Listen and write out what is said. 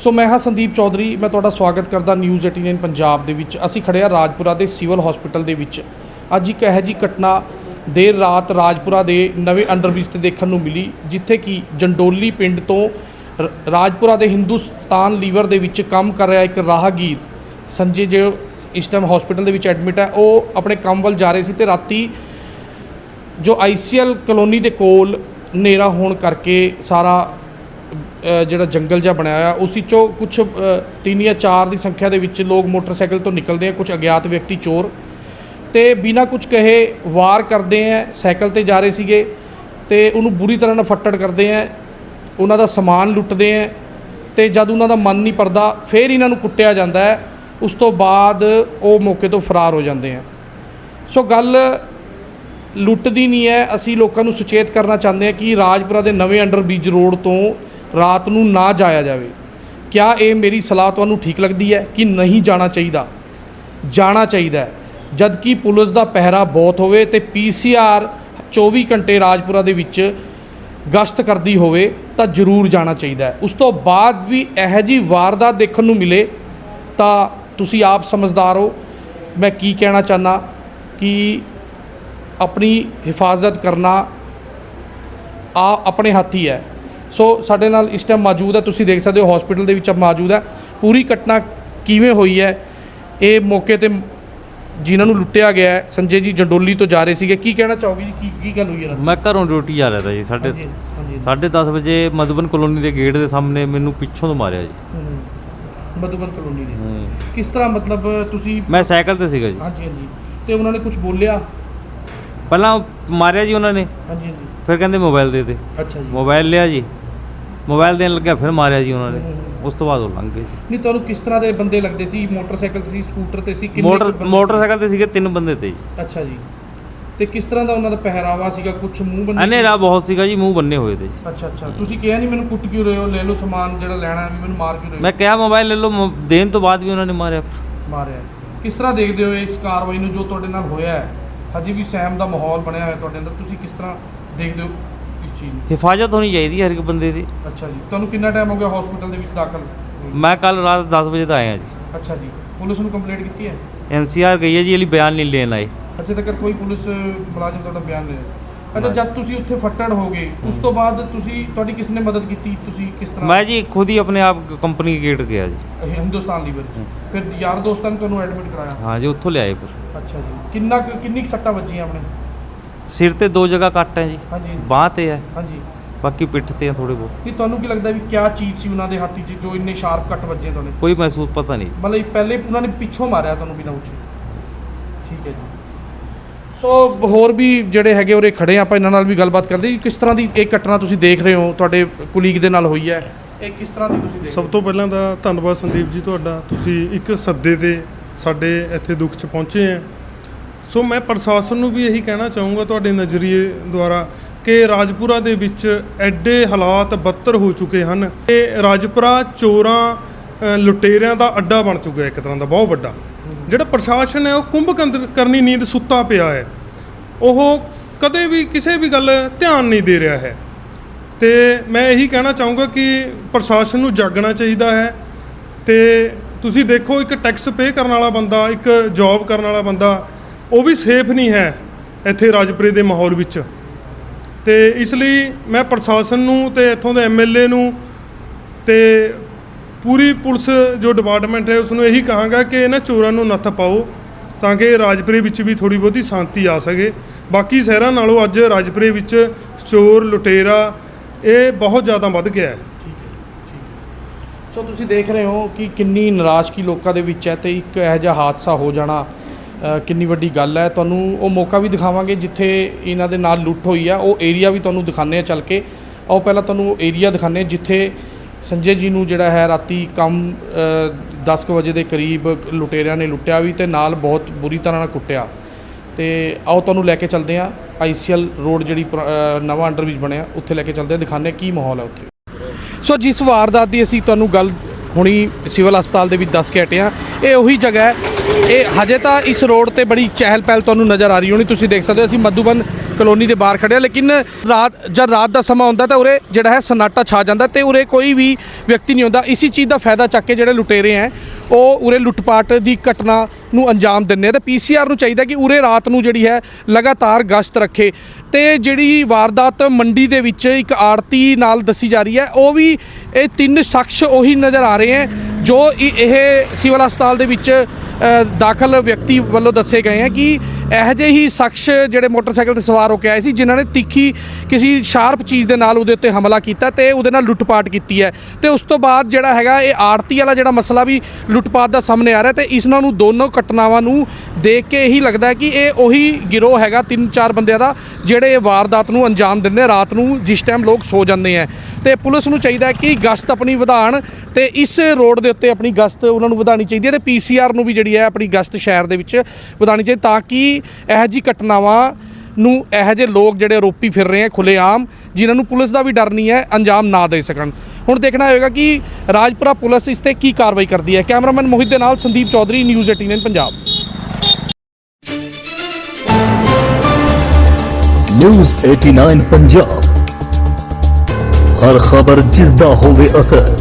ਸੋ ਮੈਂ ਹਾਂ ਸੰਦੀਪ ਚੌਧਰੀ, ਮੈਂ ਤੁਹਾਡਾ ਸਵਾਗਤ ਕਰਦਾ ਨਿਊਜ਼ 89 ਪੰਜਾਬ ਦੇ ਵਿੱਚ। ਅਸੀਂ ਖੜੇ ਹਾਂ ਰਾਜਪੁਰਾ ਦੇ ਸਿਵਲ ਹਸਪੀਟਲ ਦੇ ਵਿੱਚ। ਅੱਜ ਇੱਕ ਇਹੋ ਜਿਹੀ ਘਟਨਾ ਦੇਰ ਰਾਤ ਰਾਜਪੁਰਾ ਦੇ ਨਵੇਂ ਅੰਡਰਬ੍ਰਿਜ ਤੇ ਦੇਖਣ ਨੂੰ ਮਿਲੀ, ਜਿੱਥੇ ਕਿ ਜੰਡੋਲੀ ਪਿੰਡ ਤੋਂ ਰ- ਰਾਜਪੁਰਾ ਦੇ ਹਿੰਦੁਸਤਾਨ ਲੀਵਰ ਦੇ ਵਿੱਚ ਕੰਮ ਕਰ ਰਿਹਾ ਇੱਕ ਰਾਹਗੀਰ। ਸੰਜੇ ਜੋ ਇਸ ਟਾਈਮ ਹਸਪੀਟਲ ਦੇ ਵਿੱਚ ਐਡਮਿਟ ਹੈ, ਉਹ ਆਪਣੇ ਕੰਮ ਵੱਲ ਜਾ ਰਹੇ ਸੀ ਤੇ ਰਾਤੀ ਜੋ ਆਈਸੀਐਲ ਕਲੋਨੀ ਦੇ ਕੋਲ ਹਨੇਰਾ ਹੋਣ ਕਰਕੇ ਸਾਰਾ ਜਿਹੜਾ ਜੰਗਲ ਜਿਹਾ ਬਣਾਇਆ ਹੋਇਆ, ਉਸ ਵਿੱਚੋਂ ਕੁਝ ਤਿੰਨ ਜਾਂ ਚਾਰ ਦੀ ਸੰਖਿਆ ਦੇ ਵਿੱਚ ਲੋਕ ਮੋਟਰਸਾਈਕਲ ਤੋਂ ਨਿਕਲਦੇ ਆ ਕੁਝ ਅਗਿਆਤ ਵਿਅਕਤੀ ਚੋਰ। ਤੇ ਬਿਨਾਂ ਕੁਝ ਕਹੇ ਵਾਰ ਕਰਦੇ ਆ, ਸਾਈਕਲ ਤੇ ਜਾ ਰਹੇ ਸੀਗੇ, ਤੇ ਉਹਨੂੰ ਬੁਰੀ ਤਰ੍ਹਾਂ ਨਾਲ ਫੱਟੜ ਕਰਦੇ ਆ, ਉਹਨਾਂ ਦਾ ਸਮਾਨ ਲੁੱਟਦੇ ਆ, ਤੇ ਜਦ ਉਹਨਾਂ ਦਾ ਮਨ ਨਹੀਂ ਪਰਦਾ ਫਿਰ ਇਹਨਾਂ ਨੂੰ ਕੁੱਟਿਆ ਜਾਂਦਾ ਹੈ। ਉਸ ਤੋਂ ਬਾਅਦ ਉਹ ਮੌਕੇ ਤੋਂ ਫਰਾਰ ਹੋ ਜਾਂਦੇ ਆ। ਸੋ ਗੱਲ ਲੁੱਟਦੀ ਨਹੀਂ ਹੈ। ਅਸੀਂ ਲੋਕਾਂ ਨੂੰ ਸੁਚੇਤ ਕਰਨਾ ਚਾਹੁੰਦੇ ਹਾਂ ਕਿ ਰਾਜਪੁਰਾ ਦੇ ਨਵੇਂ ਅੰਡਰ ਬ੍ਰਿਜ ਰੋਡ ਤੋਂ ਰਾਤ ਨੂੰ ਨਾ ਜਾਇਆ ਜਾਵੇ। ਕਿਆ ਇਹ ਮੇਰੀ ਸਲਾਹ ਤੁਹਾਨੂੰ ਠੀਕ ਲੱਗਦੀ ਹੈ ਕਿ ਨਹੀਂ ਜਾਣਾ ਚਾਹੀਦਾ? ਜਾਣਾ ਚਾਹੀਦਾ ਹੈ। ਜਦ ਕਿ ਪੁਲਿਸ ਦਾ ਪਹਿਰਾ ਬਹੁਤ ਹੋਵੇ ਤੇ ਪੀਸੀਆਰ 24 ਘੰਟੇ ਰਾਜਪੁਰਾ ਦੇ ਵਿੱਚ ਗਸ਼ਤ ਕਰਦੀ ਹੋਵੇ ਤਾਂ ਜ਼ਰੂਰ ਜਾਣਾ ਚਾਹੀਦਾ ਉਸ ਤੋਂ ਬਾਅਦ ਵੀ ਇਹੋ ਜਿਹੀ ਵਾਰਦਾਤ ਦੇਖਣ ਨੂੰ ਮਿਲੇ ਤਾਂ ਤੁਸੀਂ ਆਪ ਸਮਝਦਾਰ ਹੋ। ਮੈਂ ਕੀ ਕਹਿਣਾ ਚਾਹਨਾ ਕਿ ਆਪਣੀ ਹਿਫਾਜ਼ਤ ਕਰਨਾ ਆ ਆਪਣੇ ਹੱਥ ਹੀ ਹੈ। ਸੋ ਸਾਡੇ ਨਾਲ ਇਸ ਟਾਈਮ ਮੌਜੂਦ ਹੈ ਤੁਸੀਂ ਦੇਖ ਸਕਦੇ ਹੋ ਹਸਪੀਟਲ ਦੇ ਵਿੱਚ ਮੌਜੂਦ ਹੈ। ਪੂਰੀ ਘਟਨਾ ਕਿਵੇਂ ਹੋਈ ਹੈ ਇਹ ਮੌਕੇ ਤੇ ਜਿਨ੍ਹਾਂ ਨੂੰ ਲੁੱਟਿਆ ਗਿਆ ਹੈ ਸੰਜੇ ਜੀ ਜੰਡੋਲੀ ਤੋਂ ਜਾ ਰਹੇ ਸੀਗੇ। ਕੀ ਕਹਿਣਾ ਚਾਹੋਗੇ ਜੀ? ਕੀ ਕੀ ਗੱਲ ਹੋਈ ਹੈ? ਮੈਂ ਘਰੋਂ ਡਿਊਟੀ ਜਾ ਰਿਹਾ ਤਾ ਜੀ ਸਾਢੇ ਹਾਂਜੀ, ਹਾਂਜੀ। ਸਾਢੇ 10 ਵਜੇ ਮਧੂਬਨ ਕਲੋਨੀ ਦੇ ਗੇਟ ਦੇ ਸਾਹਮਣੇ ਮੈਨੂੰ ਪਿੱਛੋਂ ਤੋਂ ਮਾਰਿਆ ਜੀ। ਮਧੂਬਨ ਕਲੋਨੀ ਦੇ। ਹੂੰ। ਕਿਸ ਤਰ੍ਹਾਂ ਮਤਲਬ ਤੁਸੀਂ ਮੈਂ ਸਾਈਕਲ ਤੇ ਸੀਗਾ ਜੀ। ਹਾਂਜੀ ਹਾਂਜੀ। ਤੇ ਉਹਨਾਂ ਨੇ ਕੁਝ ਬੋਲਿਆ? ਪਹਿਲਾਂ ਮਾਰਿਆ ਜੀ ਉਹਨਾਂ ਨੇ। ਹਾਂਜੀ ਹਾਂਜੀ। ਫਿਰ ਕਹਿੰਦੇ ਮੋਬਾਈਲ ਦੇ ਦੇ। ਅੱਛਾ ਜੀ। ਮੋਬਾਈਲ ਲਿਆ ਜੀ। ਮੋਬਾਈਲ ਦੇਣ ਲੱਗਿਆ ਫਿਰ ਮਾਰਿਆ ਜੀ ਉਹਨਾਂ ਨੇ। ਉਸ ਤੋਂ ਬਾਅਦ ਉਹ ਲੰਘ ਗਏ ਜੀ। ਨਹੀਂ ਤੁਹਾਨੂੰ ਕਿਸ ਤਰ੍ਹਾਂ ਦੇ ਬੰਦੇ ਲੱਗਦੇ ਸੀ? ਮੋਟਰਸਾਈਕਲ ਤੇ ਸੀ ਸਕੂਟਰ ਤੇ ਸੀ? ਕੁ ਮੋਟਰ ਬੰਦੇ? ਮੋਟਰਸਾਈਕਲ ਤੇ ਸੀਗੇ ਤਿੰਨ ਬੰਦੇ ਤੇ ਜੀ। ਅੱਛਾ ਜੀ। ਤੇ ਕਿਸ ਤਰ੍ਹਾਂ ਦਾ ਉਹਨਾਂ ਦਾ ਪਹਿਰਾਵਾ ਸੀਗਾ? ਕੁਝ ਮੂੰਹ ਬੰਨੇ ਹਨੇਰਾ ਬਹੁਤ ਸੀਗਾ ਜੀ ਮੂੰਹ ਬੰਨੇ ਹੋਏ ਤੇ ਜੀ। ਅੱਛਾ ਅੱਛਾ। ਤੁਸੀਂ ਕਿਹਾ ਨਹੀਂ ਮੈਨੂੰ ਕੁੱਟ ਕਿਉਂ ਰਹੇ ਹੋ? ਲੈ ਲਓ ਸਮਾਨ ਜਿਹੜਾ ਲੈਣਾ ਵੀ ਮੈਨੂੰ ਮਾਰ ਕਿਉਂ ਰਹੇ ਹੋ? ਮੈਂ ਕਿਹਾ ਮੋਬਾਈਲ ਲੈ ਲਓ ਮੋ- ਦੇਣ ਤੋਂ ਬਾਅਦ ਵੀ ਉਹਨਾਂ ਨੇ ਮਾਰਿਆ ਫਿਰ। ਮਾਰਿਆ ਕਿਸ ਤਰ੍ਹਾਂ ਦੇਖਦੇ ਹੋ ਇਸ ਕਾਰਵਾਈ ਨੂੰ ਜੋ ਤੁਹਾਡੇ ਨਾਲ ਹੋਇਆ ਹੈ? ਹਜੇ ਵੀ ਸਹਿਮ ਦਾ ਮਾਹੌਲ ਬਣਿਆ ਹੋਇਆ ਤੁਹਾਡੇ ਅੰਦਰ। ਤੁਸੀਂ ਕਿਸ ਤਰ੍ਹਾਂ ਦੇਖਦੇ ਹੋ? ਇਸ ਚੀਜ਼ ਨੂੰ? ਹਿਫਾਜ਼ਤ ਹੋਣੀ ਚਾਹੀਦੀ ਹੈ ਹਰ ਇੱਕ ਬੰਦੇ ਦੀ। ਅੱਛਾ ਜੀ। ਤੁਹਾਨੂੰ ਕਿੰਨਾ ਟਾਈਮ ਹੋ ਗਿਆ ਹਸਪੀਟਲ ਦੇ ਵਿੱਚ ਦਾਖਲ? ਮੈਂ ਕੱਲ ਰਾਤ 10 ਵਜੇ ਦਾ ਆਇਆ ਜੀ। ਅੱਛਾ ਜੀ। ਪੁਲਿਸ ਨੂੰ ਕੰਪਲੇਂਟ ਕੀਤੀ ਹੈ? ਐਨਸੀਆਰ ਗਈ ਹੈ ਜੀ ਅਲੀ ਬਿਆਨ ਨਹੀਂ ਲੈਣ ਆਏ। ਅਜੇ ਤੱਕ ਕੋਈ ਪੁਲਿਸ ਮੁਲਾਜ਼ਮ ਤੁਹਾਡਾ ਬਿਆਨ ਨਹੀਂ ਦਿੱਤਾ ਅੱਛਾ। ਜਦ ਤੁਸੀਂ ਉੱਥੇ ਫੱਟੜ ਹੋ ਗਏ ਉਸ ਤੋਂ ਬਾਅਦ ਤੁਸੀਂ ਤੁਹਾਡੀ ਕਿਸ ਨੇ ਮਦਦ ਕੀਤੀ? ਤੁਸੀਂ ਕਿਸ ਤਰ੍ਹਾਂ? ਮੈਂ ਜੀ ਖੁਦ ਹੀ ਆਪਣੇ ਆਪ ਕੰਪਨੀ ਦੇ ਗੇਟ ਗਿਆ ਜੀ। ਇਹ ਹਿੰਦੁਸਤਾਨ ਲੀਵਰ ਫਿਰ ਯਾਰ ਦੋਸਤਾਂ ਨੇ ਤੁਹਾਨੂੰ ਐਡਮਿਟ ਕਰਾਇਆ? ਹਾਂ ਜੀ ਉੱਥੋਂ ਲਿਆਏ ਫਿਰ। ਅੱਛਾ ਜੀ। ਕਿੰਨਾ ਕੁ- ਕਿੰਨੀ ਕੁ ਸੱਟਾਂ ਵੱਜੀਆਂ ਆਪਣੇ? ਸਿਰ ਤੇ ਦੋ ਜਗ੍ਹਾ ਕੱਟ ਹੈ ਜੀ। ਹਾਂਜੀ। ਬਾਹ ਤੇ ਹੈ। ਹਾਂਜੀ। ਬਾਕੀ ਪਿੱਠ ਤੇ ਆ ਥੋੜੇ ਬਹੁਤ। ਕੀ ਤੁਹਾਨੂੰ ਕੀ ਲੱਗਦਾ ਵੀ ਕਿਆ ਚੀਜ਼ ਸੀ ਉਹਨਾਂ ਦੇ ਹੱਥ 'ਚ ਜੋ ਇੰਨੇ ਸ਼ਾਰਪ ਕੱਟ ਵੱਜੇ ਤੁਹਾਨੂੰ ਕੋਈ ਮਹਿਸੂਸ ਪਤਾ ਨਹੀਂ। ਮਤਲਬ ਪਹਿਲੇ ਉਹਨਾਂ ਨੇ ਪਿੱਛੋਂ ਮਾਰਿਆ ਤੁਹਾਨੂੰ ਬਿਨਾਂ ਉੱਚੇ ਠੀਕ ਹੈ ਜੀ। ਸੋ ਹੋਰ ਵੀ ਜਿਹੜੇ ਹੈਗੇ ਉਰੇ ਖੜੇ ਆ ਆਪਾਂ ਇਹਨਾਂ ਨਾਲ ਵੀ ਗੱਲਬਾਤ ਕਰਦੇ ਜੀ ਕਿਸ ਤਰ੍ਹਾਂ ਦੀ ਇਹ ਘਟਨਾ ਤੁਸੀਂ ਦੇਖ ਰਹੇ ਹੋ ਤੁਹਾਡੇ ਕੁਲੀਗ ਦੇ ਨਾਲ ਹੋਈ ਹੈ। ਇਹ ਕਿਸ ਤਰ੍ਹਾਂ ਦੀ ਤੁਸੀਂ ਦੇਖ ਸਭ ਤੋਂ ਪਹਿਲਾਂ ਤਾਂ ਧੰਨਵਾਦ ਸੰਦੀਪ ਜੀ ਤੁਹਾਡਾ। ਤੁਸੀਂ ਇੱਕ ਸੱਦੇ ਤੇ ਸਾਡੇ ਇੱਥੇ ਦੁੱਖ 'ਚ ਪਹੁੰਚੇ ਆ। ਸੋ ਮੈਂ ਪ੍ਰਸ਼ਾਸਨ ਨੂੰ ਵੀ ਇਹੀ ਕਹਿਣਾ ਚਾਹੂੰਗਾ ਤੁਹਾਡੇ ਨਜ਼ਰੀਏ ਦੁਆਰਾ ਕਿ ਰਾਜਪੁਰਾ ਦੇ ਵਿੱਚ ਐਡੇ ਹਾਲਾਤ ਬੱਤਰ ਹੋ ਚੁੱਕੇ ਹਨ ਕਿ ਰਾਜਪੁਰਾ ਚੋਰਾਂ ਲੁਟੇਰਿਆਂ ਦਾ ਅੱਡਾ ਬਣ ਚੁੱਕਿਆ ਇੱਕ ਤਰ੍ਹਾਂ ਦਾ, ਬਹੁਤ ਵੱਡਾ। ਜਿਹੜਾ ਪ੍ਰਸ਼ਾਸਨ ਹੈ ਉਹ ਕੁੰਭ ਕਰਨੀ ਨੀਂਦ ਸੁੱਤਾ ਪਿਆ ਹੈ। ਉਹ ਕਦੇ ਵੀ ਕਿਸੇ ਵੀ ਗੱਲ ਧਿਆਨ ਨਹੀਂ ਦੇ ਰਿਹਾ ਹੈ। ਤੇ ਮੈਂ ਇਹੀ ਕਹਿਣਾ ਚਾਹੂੰਗਾ ਕਿ ਪ੍ਰਸ਼ਾਸਨ ਨੂੰ ਜਾਗਣਾ ਚਾਹੀਦਾ ਹੈ। ਤੇ ਤੁਸੀਂ ਦੇਖੋ ਇੱਕ ਟੈਕਸ ਪੇ ਕਰਨ ਵਾਲਾ ਬੰਦਾ, ਇੱਕ ਜੌਬ ਕਰਨ ਵਾਲਾ ਬੰਦਾ ਉਹ ਵੀ ਸੇਫ ਨਹੀਂ ਹੈ ਇੱਥੇ ਰਾਜਪੁਰੇ ਦੇ ਮਾਹੌਲ ਵਿੱਚ। ਤੇ ਇਸ ਲਈ ਮੈਂ ਪ੍ਰਸ਼ਾਸਨ ਨੂੰ ਤੇ ਇੱਥੋਂ ਦੇ ਐਮਐਲਏ ਨੂੰ ਤੇ ਪੂਰੀ ਪੁਲਿਸ ਜੋ ਡਿਪਾਰਟਮੈਂਟ ਹੈ ਉਸ ਨੂੰ ਇਹੀ ਕਹਾਂਗਾ ਕਿ ਇਹਨਾਂ ਚੋਰਾਂ ਨੂੰ ਨੱਥ ਪਾਓ ਤਾਂ ਕਿ ਰਾਜਪੁਰੇ ਵਿੱਚ ਵੀ ਥੋੜੀ ਬਹੁਤੀ ਸ਼ਾਂਤੀ ਆ ਸਕੇ। ਬਾਕੀ ਸ਼ਹਿਰਾਂ ਨਾਲੋਂ ਅੱਜ ਰਾਜਪੁਰੇ ਵਿੱਚ ਚੋਰ, ਲੁਟੇਰਾ, ਇਹ ਬਹੁਤ ਜ਼ਿਆਦਾ ਵੱਧ ਗਿਆ ਹੈ। ਸੋ ਤੁਸੀਂ ਦੇਖ ਰਹੇ ਹੋ ਕਿ ਕਿੰਨੀ ਨਿਰਾਸ਼ਕੀ ਲੋਕਾਂ ਦੇ ਵਿੱਚ ਹੈ ਤੇ ਇੱਕ ਇਹੋ ਜਿਹਾ ਹਾਦਸਾ ਹੋ ਜਾਣਾ ਕਿੰਨੀ ਵੱਡੀ ਗੱਲ ਹੈ। ਤੁਹਾਨੂੰ ਉਹ ਮੌਕਾ ਵੀ ਦਿਖਾਵਾਂਗੇ ਜਿੱਥੇ ਇਹਨਾਂ ਦੇ ਨਾਲ ਲੁੱਟ ਹੋਈ ਆ। ਉਹ ਏਰੀਆ ਵੀ ਤੁਹਾਨੂੰ ਦਿਖਾਣੇ ਆ ਚੱਲ ਕੇ। ਆਓ ਪਹਿਲਾਂ ਤੁਹਾਨੂੰ ਏਰੀਆ ਦਿਖਾਣੇ ਜਿੱਥੇ ਸੰਜੇ ਜੀ ਨੂੰ ਜਿਹੜਾ ਹੈ ਰਾਤੀ ਕੰਮ 10 ਕੁ ਵਜੇ ਦੇ ਕਰੀਬ ਲੁਟੇਰਿਆਂ ਨੇ ਲੁੱਟਿਆ ਵੀ ਤੇ ਨਾਲ ਬਹੁਤ ਬੁਰੀ ਤਰ੍ਹਾਂ ਨਾਲ ਕੁੱਟਿਆ। ਤੇ ਆਓ ਤੁਹਾਨੂੰ ਲੈ ਕੇ ਚੱਲਦੇ ਆ। ਆਈਸੀਐਲ ਰੋਡ ਜਿਹੜੀ ਪੁਰਾ- ਨਵਾਂ ਅੰਡਰਬ੍ਰਿਜ ਬਣਿਆ, ਉੱਥੇ ਲੈ ਕੇ ਚੱਲਦੇ ਆ। ਦਿਖਾਣੇ ਕੀ ਮਾਹੌਲ ਹੈ ਉੱਥੇ। ਸੋ ਜਿਸ ਵਾਰਦਾਤ ਦੀ ਅਸੀਂ ਤੁਹਾਨੂੰ ਗੱਲ ਹੁਣੀ ਸਿਵਲ ਹਸਪਤਾਲ ਦੇ ਵਿੱਚ ਦੱਸ ਕੇ ਹਟੇ ਹਾਂ। ਇਹ ਉਹੀ ਜਗ੍ਹਾ ਹੈ ਇਹ ਹਜੇ ਤਾਂ ਇਸ ਰੋਡ ਤੇ ਬੜੀ ਚਹਿਲ ਪਹਿਲ ਤੁਹਾਨੂੰ ਨਜ਼ਰ ਆ ਰਹੀ ਹੋਣੀ, ਤੁਸੀਂ ਦੇਖ ਸਕਦੇ ਹੋ, ਅਸੀਂ ਮਧੂਬਨ ਕਲੋਨੀ ਦੇ ਬਾਹਰ ਖੜਿਆ ਲੇਕਿਨ ਰਾਤ, ਜਦ ਰਾਤ ਦਾ ਸਮਾਂ ਹੁੰਦਾ ਤਾਂ ਉਰੇ ਜਿਹੜਾ ਹੈ ਸਨਾਟਾ ਛਾ ਜਾਂਦਾ ਤੇ ਉਰੇ ਕੋਈ ਵੀ ਵਿਅਕਤੀ ਨਹੀਂ ਹੁੰਦਾ। ਇਸੇ ਚੀਜ਼ ਦਾ ਫਾਇਦਾ ਚੱਕ ਕੇ ਜਿਹੜੇ ਲੁਟੇਰੇ ਹੈ, ਉਹ ਉਰੇ ਲੁੱਟਪਾਟ ਦੀ ਘਟਨਾ ਨੂੰ ਅੰਜਾਮ ਦਿੰਦੇ ਆ ਤੇ ਪੀਸੀਆਰ ਨੂੰ ਚਾਹੀਦਾ ਕਿ ਉਰੇ ਰਾਤ ਨੂੰ ਜਿਹੜੀ ਹੈ ਲਗਾਤਾਰ ਗਸ਼ਤ ਰੱਖੇ। ਤੇ ਜਿਹੜੀ ਵਾਰਦਾਤ ਮੰਡੀ ਦੇ ਵਿੱਚ ਇੱਕ ਆੜਤੀ ਨਾਲ ਦੱਸੀ ਜਾ ਰਹੀ ਹੈ, ਉਹ ਵੀ ਇਹ ਤਿੰਨ ਸ਼ਖਸ ਉਹੀ ਨਜ਼ਰ ਆ ਰਹੇ ਹੈ, ਜੋ ਇ- ਇਹ ਸਿਵਲ ਹਸਪਤਾਲ ਦੇ ਵਿੱਚ ਦਾਖਲ ਵਿਅਕਤੀ ਵੱਲੋਂ ਦੱਸੇ ਗਏ ਹੈ ਕਿ ਇਹੋ ਜਿਹੇ ਹੀ ਸ਼ਖਸ ਜਿਹੜੇ ਮੋਟਰਸਾਈਕਲ ਤੇ ਸਵਾਰ ਹੋ ਕੇ ਆਏ ਸੀ, ਜਿਨ੍ਹਾਂ ਨੇ ਤਿੱਖੀ ਕਿਸੇ ਸ਼ਾਰਪ ਚੀਜ਼ ਦੇ ਨਾਲ ਉਹਦੇ ਉੱਤੇ ਹਮਲਾ ਕੀਤਾ ਤੇ ਉਹਦੇ ਨਾਲ ਲੁੱਟਪਾਟ ਕੀਤੀ ਹੈ। ਤੇ ਉਸ ਤੋਂ ਬਾਅਦ ਜਿਹੜਾ ਹੈਗਾ, ਇਹ ਆੜਤੀ ਵਾਲਾ ਜਿਹੜਾ ਮਸਲਾ ਵੀ ਲੁੱਟਪਾਟ ਦਾ ਸਾਹਮਣੇ ਆ ਰਿਹਾ ਤੇ ਇਸਨਾਂ ਨੂੰ ਦੋਨੋਂ ਘਟਨਾਵਾਂ ਨੂੰ ਦੇਖ ਕੇ ਇਹੀ ਲੱਗਦਾ ਕਿ ਇਹ ਉਹੀ ਗਿਰੋਹ ਹੈਗਾ ਤਿੰਨ ਚਾਰ ਬੰਦਿਆਂ ਦਾ, ਜਿਹੜੇ ਇਹ ਵਾਰਦਾਤ ਨੂੰ ਅੰਜਾਮ ਦਿੰਦੇ ਰਾਤ ਨੂੰ ਜਿਸ ਟਾਈਮ ਲੋਕ ਸੋ ਜਾਂਦੇ ਆ। ਤੇ ਪੁਲਿਸ ਨੂੰ ਚਾਹੀਦਾ ਕਿ ਗਸ਼ਤ ਆਪਣੀ ਵਧਾਉਣ ਤੇ ਇਸ ਰੋਡ ਦੇ ਉੱਤੇ ਆਪਣੀ ਗਸ਼ਤ ਉਹਨਾਂ ਨੂੰ ਵਧਾਉਣੀ ਚਾਹੀਦੀ ਹੈ ਤੇ ਪੀਸੀਆਰ ਨੂੰ ਵੀ ਜਿਹੜੀ ਹੈ ਆਪਣੀ ਗਸ਼ਤ ਸ਼ਹਿਰ ਦੇ ਵਿੱਚ ਵਧਾਉਣੀ ਚਾਹੀਦੀ ਤਾਂ ਕਿ ਇਹੋ ਜਿਹੀ ਘਟਨਾਵਾਂ ਨੂੰ ਇਹੋ ਜਿਹੇ ਲੋਕ ਜਿਹੜੇ ਆਰੋਪੀ ਫਿਰ ਰਹੇ ਆ ਖੁੱਲੇਆਮ ਜਿਨ੍ਹਾਂ ਨੂੰ ਪੁਲਿਸ ਦਾ ਵੀ ਡਰ ਨਹੀਂ ਹੈ, ਅੰਜਾਮ ਨਾ ਦੇ ਸਕਣ। ਹੁਣ ਦੇਖਣਾ ਹੋਏਗਾ ਕਿ ਰਾਜਪੁਰਾ ਪੁਲਿਸ ਇਸ ਤੇ ਕੀ ਕਾਰਵਾਈ ਕਰਦੀ ਹੈ। ਕੈਮਰਾਮੈਨ ਮੋਹਿਤ ਦੇ ਨਾਲ ਸੰਦੀਪ ਚੌਧਰੀ, ਨਿਊਜ਼ 18 ਪੰਜਾਬ। ਨਿਊਜ਼ 89 ਪੰਜਾਬ। ਹਰ ਖਬਰ ਜਿਸ ਦਾ ਹੋਵੇ ਅਸਰ।